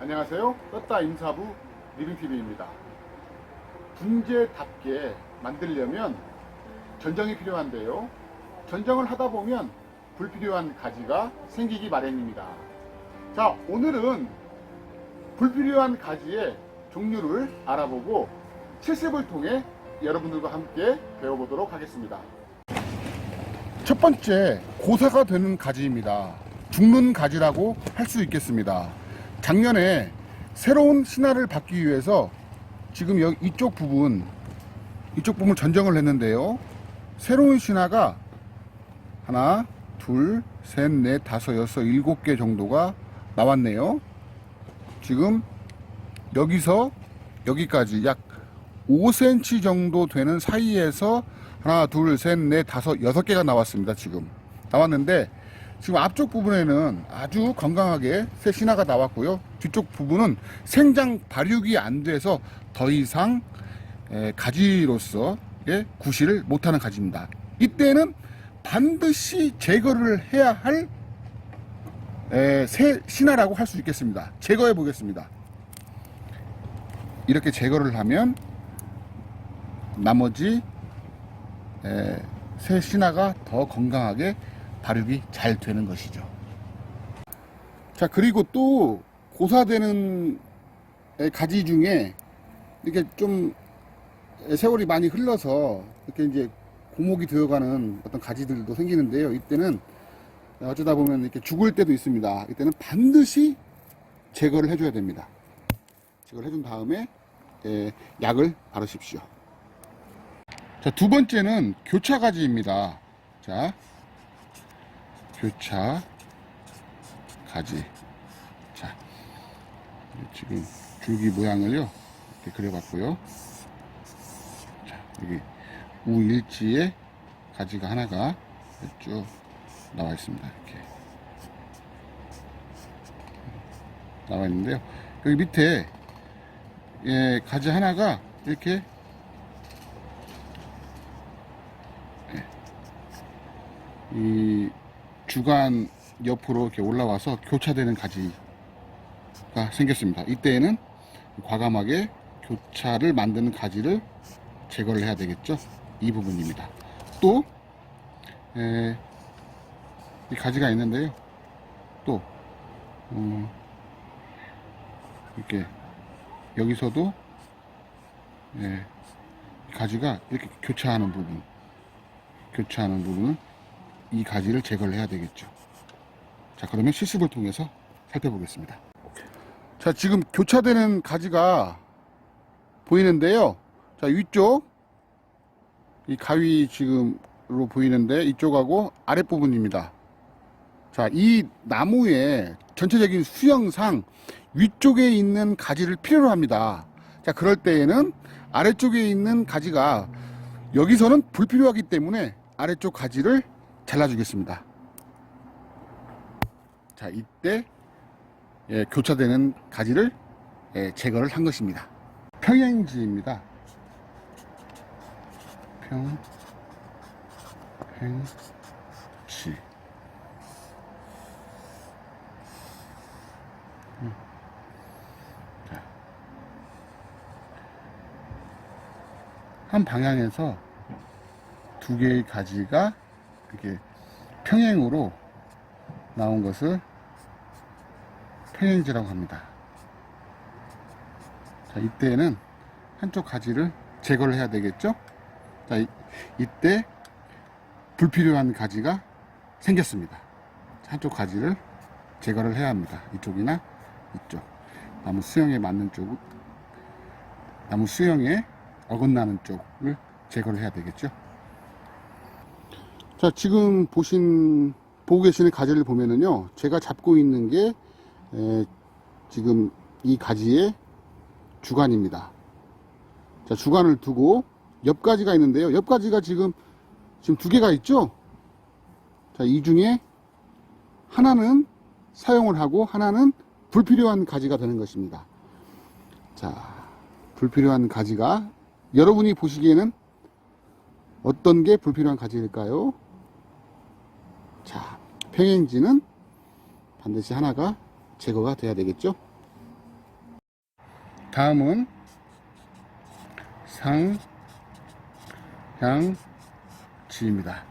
안녕하세요. 떴다 임사부 리빙TV입니다. 분재답게 만들려면 전정이 필요한데요. 전정을 하다 보면 불필요한 가지가 생기기 마련입니다. 자, 오늘은 불필요한 가지의 종류를 알아보고 실습을 통해 여러분들과 함께 배워보도록 하겠습니다. 첫 번째, 고사가 되는 가지입니다. 죽는 가지라고 할 수 있겠습니다. 작년에 새로운 신화를 받기 위해서 지금 여기 이쪽 부분, 이쪽 부분을 전정을 했는데요. 새로운 신화가 하나, 둘, 셋, 넷, 다섯, 여섯, 일곱 개 정도가 나왔네요. 지금 여기서 여기까지 약 5cm 정도 되는 사이에서 하나, 둘, 셋, 넷, 다섯, 여섯 개가 나왔습니다. 지금 나왔는데 지금 앞쪽 부분에는 아주 건강하게 새 신화가 나왔고요. 뒤쪽 부분은 생장 발육이 안 돼서 더 이상 에, 가지로서의 구실을 못하는 가지입니다. 이때는 반드시 제거를 해야 할 에, 새 신화라고 할 수 있겠습니다. 제거해 보겠습니다. 이렇게 제거를 하면 나머지 에, 새 신화가 더 건강하게 발육이 잘 되는 것이죠. 자 그리고 또 고사되는 에, 가지 중에 이렇게 좀 세월이 많이 흘러서 이렇게 이제 고목이 되어가는 어떤 가지들도 생기는데요. 이때는 어쩌다 보면 이렇게 죽을 때도 있습니다. 이때는 반드시 제거를 해줘야 됩니다. 제거를 해준 다음에 에, 약을 바르십시오. 자, 두 번째는 교차 가지입니다. 자, 교차 가지. 자, 지금 줄기 모양을요, 이렇게 그려봤고요. 자, 여기 우일지에 가지가 하나가 쭉 나와 있습니다. 이렇게. 나와 있는데요. 여기 밑에, 예, 가지 하나가 이렇게 이 주간 옆으로 이렇게 올라와서 교차되는 가지가 생겼습니다. 이때에는 과감하게 교차를 만드는 가지를 제거를 해야 되겠죠. 이 부분입니다. 또, 에, 이 가지가 있는데요. 또, 음, 이렇게, 여기서도, 예, 가지가 이렇게 교차하는 부분, 교차하는 부분은 이 가지를 제거를 해야 되겠죠. 자, 그러면 실습을 통해서 살펴보겠습니다. 자, 지금 교차되는 가지가 보이는데요. 자, 위쪽, 이 가위 지금으로 보이는데 이쪽하고 아랫부분입니다. 자, 이 나무의 전체적인 수형상 위쪽에 있는 가지를 필요로 합니다. 자, 그럴 때에는 아래쪽에 있는 가지가 여기서는 불필요하기 때문에 아래쪽 가지를 잘라주겠습니다. 자, 이때 예, 교차되는 가지를 예, 제거를 한 것입니다. 평행지입니다. 평, 행 지. 음. 자. 한 방향에서 두 개의 가지가 이렇게 평행으로 나온 것을 평행지라고 합니다. 자, 이때는 한쪽 가지를 제거를 해야 되겠죠? 자, 이, 이때 불필요한 가지가 생겼습니다. 한쪽 가지를 제거를 해야 합니다. 이쪽이나 이쪽. 나무 수영에 맞는 쪽, 나무 수영에 어긋나는 쪽을 제거를 해야 되겠죠? 자, 지금 보신, 보고 계시는 가지를 보면은요, 제가 잡고 있는 게, 에, 지금 이 가지의 주간입니다. 자, 주간을 두고 옆 가지가 있는데요. 옆 가지가 지금, 지금 두 개가 있죠? 자, 이 중에 하나는 사용을 하고 하나는 불필요한 가지가 되는 것입니다. 자, 불필요한 가지가 여러분이 보시기에는 어떤 게 불필요한 가지일까요? 자, 평행지는 반드시 하나가 제거가 돼야 되겠죠? 다음은 상향지입니다.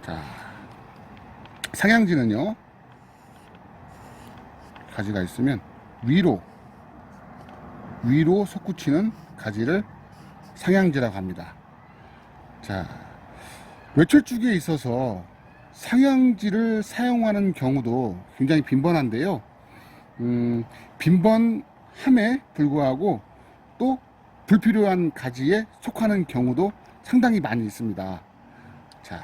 자, 상향지는요, 가지가 있으면 위로, 위로 솟구치는 가지를 상향지라고 합니다. 자, 외철쭉에 있어서 상향지를 사용하는 경우도 굉장히 빈번한데요. 음, 빈번함에 불구하고 또 불필요한 가지에 속하는 경우도 상당히 많이 있습니다. 자,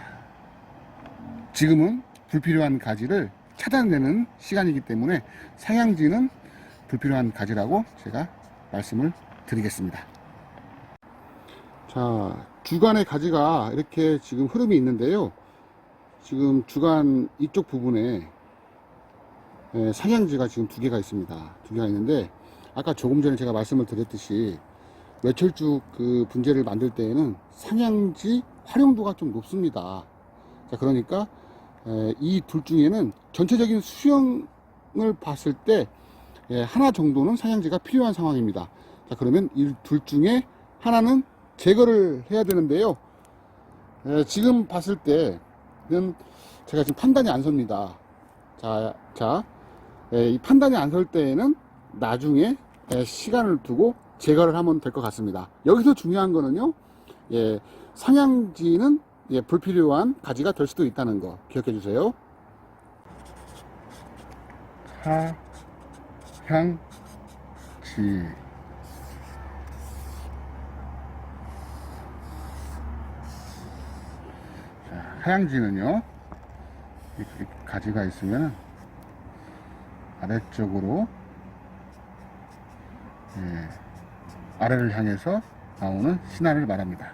지금은 불필요한 가지를 찾아내는 시간이기 때문에 상향지는 불필요한 가지라고 제가 말씀을 드리겠습니다. 자, 주간의 가지가 이렇게 지금 흐름이 있는데요. 지금 주간 이쪽 부분에 예, 상향지가 지금 두 개가 있습니다. 두 개가 있는데 아까 조금 전에 제가 말씀을 드렸듯이 외철쭉 그 분재를 만들 때에는 상향지 활용도가 좀 높습니다. 자, 그러니까 이 둘 중에는 전체적인 수영을 봤을 때 예, 하나 정도는 상향지가 필요한 상황입니다. 자, 그러면 이 둘 중에 하나는 제거를 해야 되는데요. 예, 지금 봤을 때는 제가 지금 판단이 안 섭니다. 자, 자, 예, 이 판단이 안 설 때에는 나중에 예, 시간을 두고 제거를 하면 될 것 같습니다. 여기서 중요한 거는요, 예, 상향지는 예, 불필요한 가지가 될 수도 있다는 거 기억해 주세요. 사향지 하향지는요 가지가 있으면 아래쪽으로 예, 아래를 향해서 나오는 신화를 말합니다.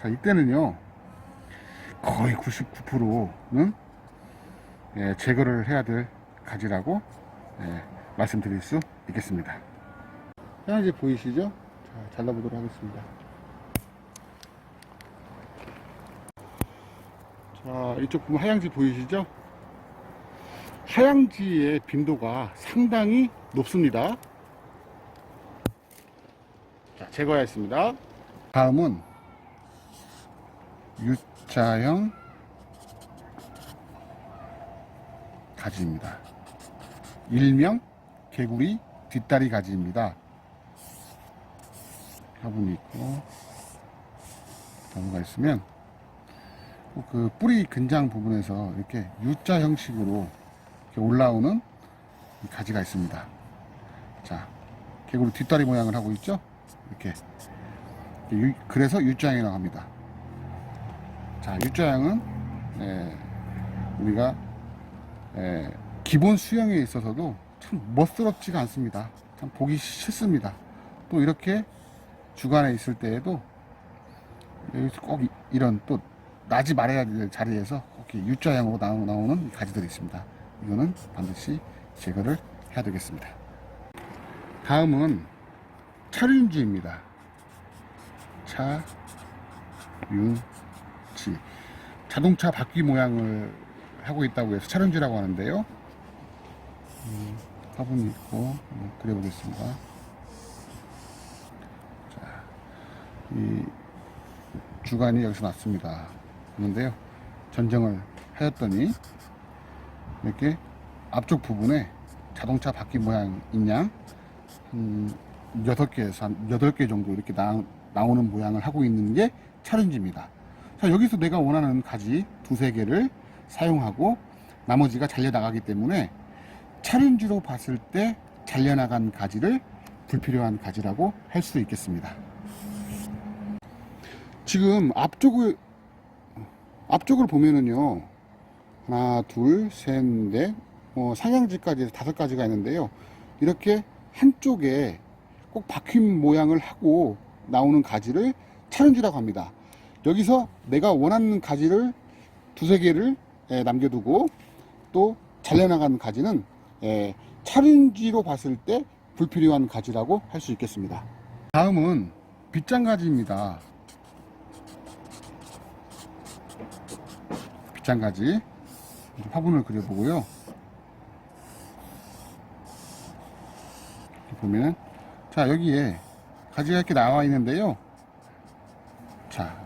자 이때는요 거의 99%는 예, 제거를 해야 될 가지라고 예, 말씀드릴 수 있겠습니다. 하향지 보이시죠? 자, 잘라보도록 하겠습니다. 자, 이쪽 보면 하향지 보이시죠? 하향지의 빈도가 상당히 높습니다. 자, 제거하였습니다. 다음은 U자형 가지입니다. 일명 개구리 뒷다리 가지입니다. 화분이 있고 나무가 있으면 그 뿌리 근장 부분에서 이렇게 U자 형식으로 이렇게 올라오는 이 가지가 있습니다. 자, 개구리 뒷다리 모양을 하고 있죠? 이렇게. 유- 그래서 U자형이라고 합니다. 자, U자형은 예, 우리가 예, 기본 수영에 있어서도 참 멋스럽지가 않습니다. 참 보기 싫습니다. 또 이렇게 주간에 있을 때에도 꼭 이- 이런 또 나지 말아야 될 자리에서 꼭 이렇게 U자형으로 나오- 나오는 가지들이 있습니다. 이거는 반드시 제거를 해야 되겠습니다. 다음은 차륜지입니다. 차륜지. 자동차 바퀴 모양을 하고 있다고 해서 차륜지라고 하는데요. 음, 화분이 있고 한번 그려보겠습니다. 자, 이 주간이 여기서 났습니다. 그런데요, 전정을 하였더니 이렇게 앞쪽 부분에 자동차 바퀴 모양인 양, 한 6개에서 한 8개 정도 이렇게 나, 나오는 모양을 하고 있는 게 차륜지입니다. 자, 여기서 내가 원하는 가지 두세 개를 사용하고 나머지가 잘려나가기 때문에 차륜지로 봤을 때 잘려나간 가지를 불필요한 가지라고 할 수 있겠습니다. 지금 앞쪽을, 앞쪽을 보면은요, 하나, 둘, 셋, 넷, 어, 상향지까지 해서 다섯 가지가 있는데요. 이렇게 한쪽에 꼭 박힌 모양을 하고 나오는 가지를 차륜지라고 합니다. 여기서 내가 원하는 가지를 두세 개를 예, 남겨두고 또 잘려나간 가지는 예, 차륜지로 봤을 때 불필요한 가지라고 할 수 있겠습니다. 다음은 빗장가지입니다. 장가지 화분을 그려보고요. 보면, 자 여기에 가지가 이렇게 나와 있는데요. 자,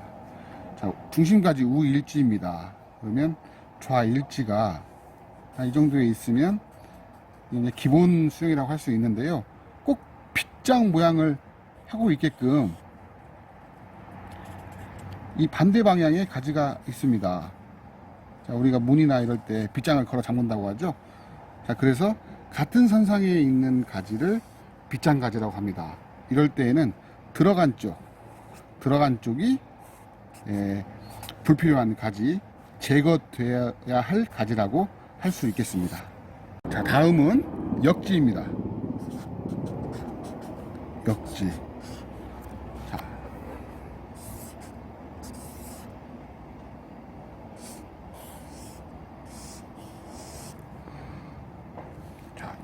자 중심까지 우일지입니다. 그러면 좌일지가 이 정도에 있으면 이제 기본 수영이라고 할 수 있는데요. 꼭 빗장 모양을 하고 있게끔 이 반대 방향에 가지가 있습니다. 자, 우리가 문이나 이럴 때 빗장을 걸어 잠근다고 하죠. 자, 그래서 같은 선상에 있는 가지를 빗장 가지라고 합니다. 이럴 때에는 들어간 쪽, 들어간 쪽이 예, 불필요한 가지, 제거되어야 할 가지라고 할 수 있겠습니다. 자, 다음은 역지입니다. 역지.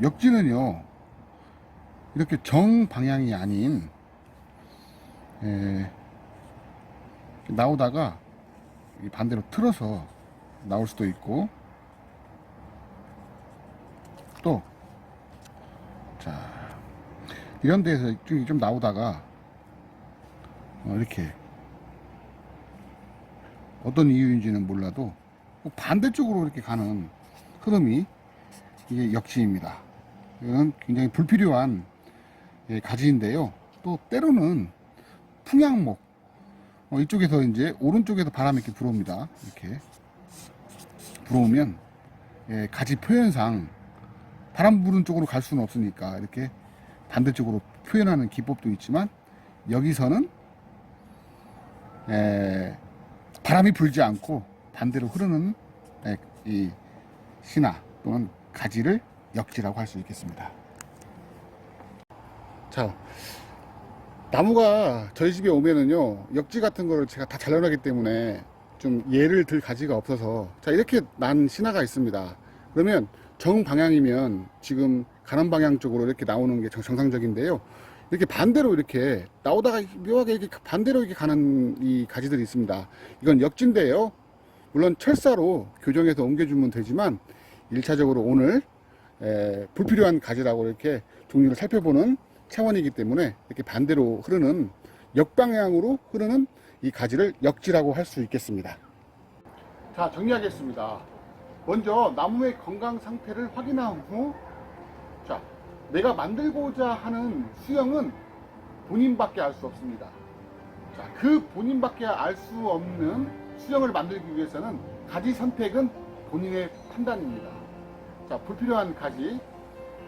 역지는요, 이렇게 정방향이 아닌, 에, 나오다가 이 반대로 틀어서 나올 수도 있고, 또, 자, 이런 데서 좀, 좀 나오다가, 어, 이렇게, 어떤 이유인지는 몰라도, 꼭 반대쪽으로 이렇게 가는 흐름이 이게 역지입니다. 굉장히 불필요한 예, 가지인데요. 또 때로는 풍향목, 어, 이쪽에서 이제 오른쪽에서 바람이 이렇게 불어옵니다. 이렇게 불어오면 예, 가지 표현상 바람 부는 쪽으로 갈 수는 없으니까 이렇게 반대쪽으로 표현하는 기법도 있지만 여기서는 에, 바람이 불지 않고 반대로 흐르는 에, 이 신화 또는 가지를 역지라고 할 수 있겠습니다. 자, 나무가 저희 집에 오면은요 역지 같은 거를 제가 다 잘라놨기 때문에 좀 예를 들 가지가 없어서 자 이렇게 난 신화가 있습니다. 그러면 정방향이면 지금 가난 방향 쪽으로 이렇게 나오는 게 정- 정상적인데요. 이렇게 반대로 이렇게 나오다가 묘하게 이렇게 반대로 이렇게 가는 이 가지들이 있습니다. 이건 역진데요. 물론 철사로 교정해서 옮겨주면 되지만 일차적으로 오늘 에, 불필요한 가지라고 이렇게 종류를 살펴보는 차원이기 때문에 이렇게 반대로 흐르는 역방향으로 흐르는 이 가지를 역지라고 할 수 있겠습니다. 자, 정리하겠습니다. 먼저 나무의 건강 상태를 확인한 후, 자, 내가 만들고자 하는 수영은 본인밖에 알 수 없습니다. 자, 그 본인밖에 알 수 없는 수영을 만들기 위해서는 가지 선택은 본인의 판단입니다. 자, 불필요한 가지.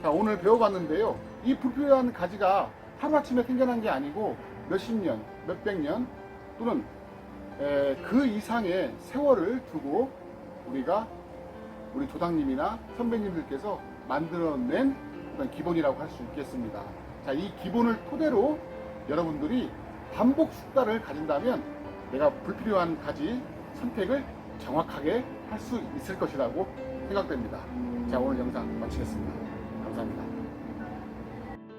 자, 오늘 배워봤는데요. 이 불필요한 가지가 하루아침에 생겨난 게 아니고 몇십 년, 몇백 년 또는 에, 그 이상의 세월을 두고 우리가 우리 조상님이나 선배님들께서 만들어낸 어떤 기본이라고 할 수 있겠습니다. 자, 이 기본을 토대로 여러분들이 반복 숙달을 가진다면 내가 불필요한 가지 선택을 정확하게 할 수 있을 것이라고 생각됩니다. 자, 오늘 영상 마치겠습니다. 감사합니다.